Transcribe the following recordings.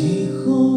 以后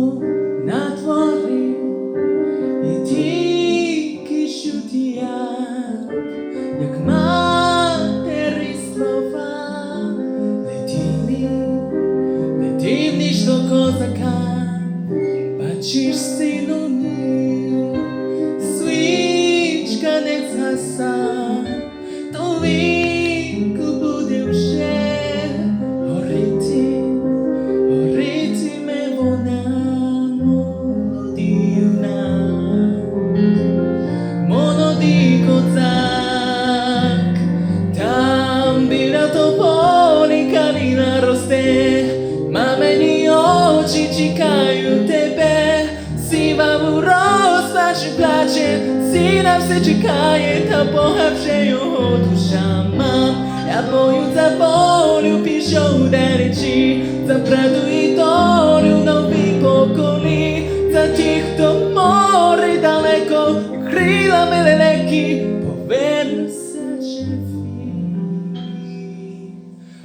плаче, всі на все чекає, та Бога вже його душа мам. Я бою за волю пішов далечі, за правду і долю нові поколі, за тих, хто море далеко, крилами лелеки, повернуться живі.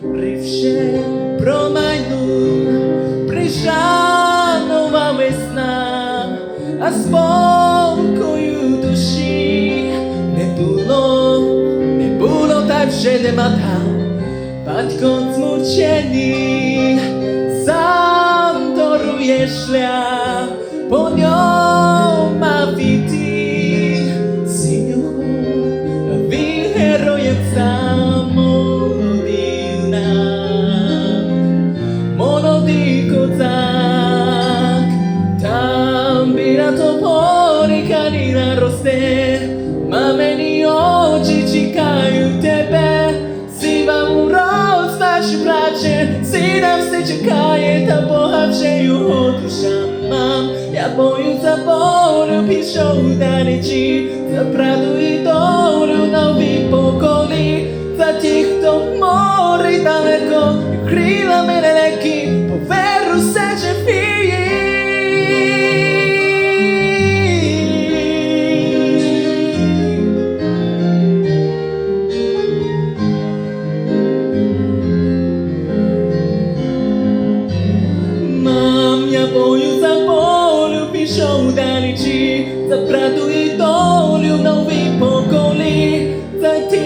Привше промайну, прийшла нова весна, а спокою לב שדמעתה בת קוצמות שני סם תורו יש לה פוניו מביטי סינו אבי הרו יצמו דינה מונו דיקו צק תם בירתו פוריקה נינה רוסה ממני чекає, та Бога вже його душа мам. Я бою за волю пішов далечі, за правду і долю нові поколі, за тих, хто в морі далеко, крила крилами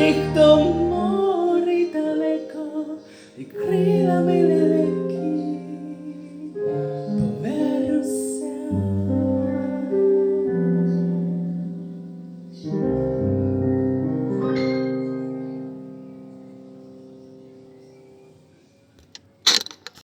சிக்கும்